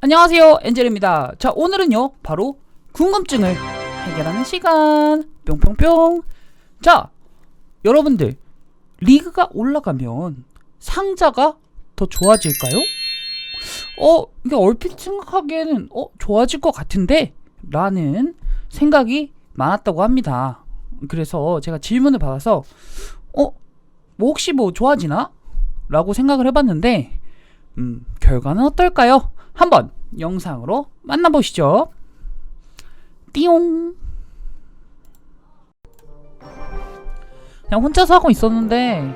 안녕하세요 엔젤입니다 자 오늘은요 바로 궁금증을 해결하는 시간 뿅뿅뿅 자 여러분들 리그가 올라가면 상자가 더 좋아질까요? 어 이게 얼핏 생각하기에는 어 좋아질 것 같은데 라는 생각이 많았다고 합니다 그래서 제가 질문을 받아서 어? 뭐 혹시 뭐 좋아지나? 라고 생각을 해봤는데 음, 결과는 어떨까요? 한번 영상으로 만나보시죠. 띠용. 그냥 혼자서 하고 있었는데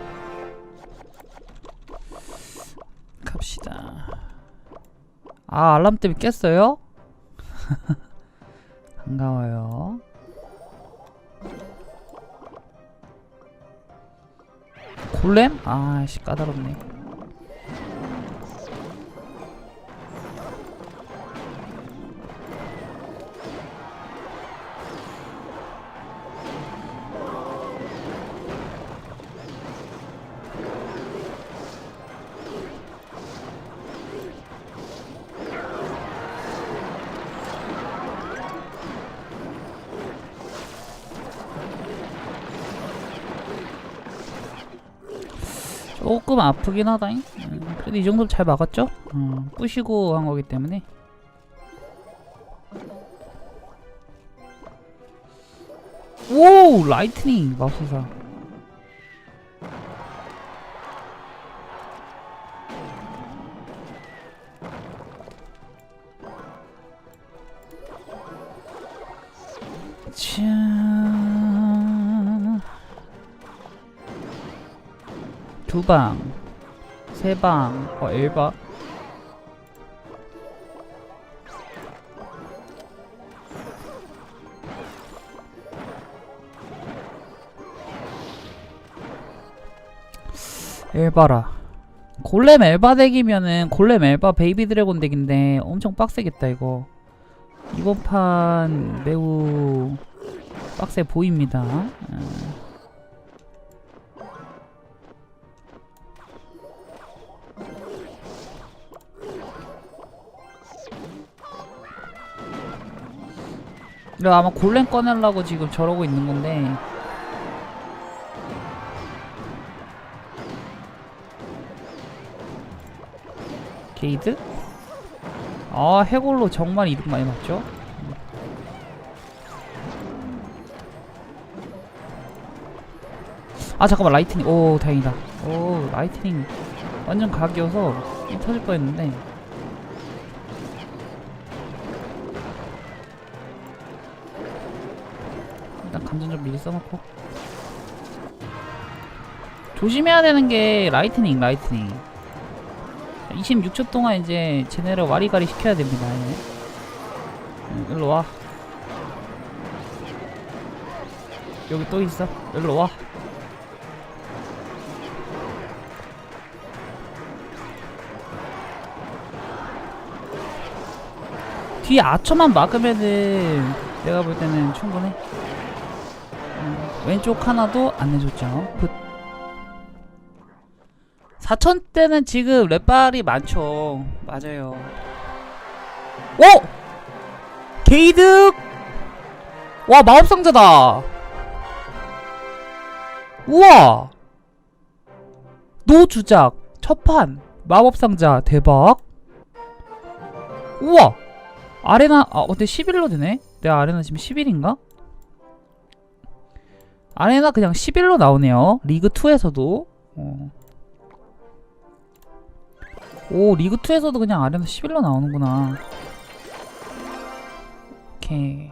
갑시다. 아 알람 때문에 깼어요? 반가워요. 골렘? 아씨 까다롭네. 조금 아프긴 하다잉. 음, 그래도 이 정도면 잘 막았죠? 음, 부시고 한 거기 때문에. 오 라이트닝 맙소사. 자. 두 방, 세 방, 어 엘바. 엘바라. 골렘 엘바 덱이면은 골렘 엘바 베이비 드래곤 덱인데 엄청 빡세겠다 이거. 이번 판 매우 빡세 보입니다. 음. 이거 아마 골렘 꺼내려고 지금 저러고 있는 건데 게이드? 아 해골로 정말 이득 많이 봤죠? 아 잠깐만 라이트닝 오 다행이다 오 라이트닝 완전 각이어서 터질 뻔했는데 감전 좀 미리 써놓고. 조심해야 되는 게 라이트닝 라이트닝. 26초 동안 이제 쟤네를 와리가리 시켜야 됩니다 예. 응, 일로 와. 여기 또 있어. 일로 와. 뒤에 아처만 막으면은 내가 볼 때는 충분해. 음, 왼쪽 하나도 안 내줬죠. 굿. 4천대는 지금 랩발이 많죠. 맞아요. 오! 게이득! 와, 마법상자다! 우와! 노주작, 첫판, 마법상자, 대박! 우와! 아레나, 아, 근데 11로 되네? 내 아레나 지금 11인가? 아레나 그냥 11로 나오네요. 리그 2에서도. 어. 오, 리그 2에서도 그냥 아레나 11로 나오는구나. 오케이.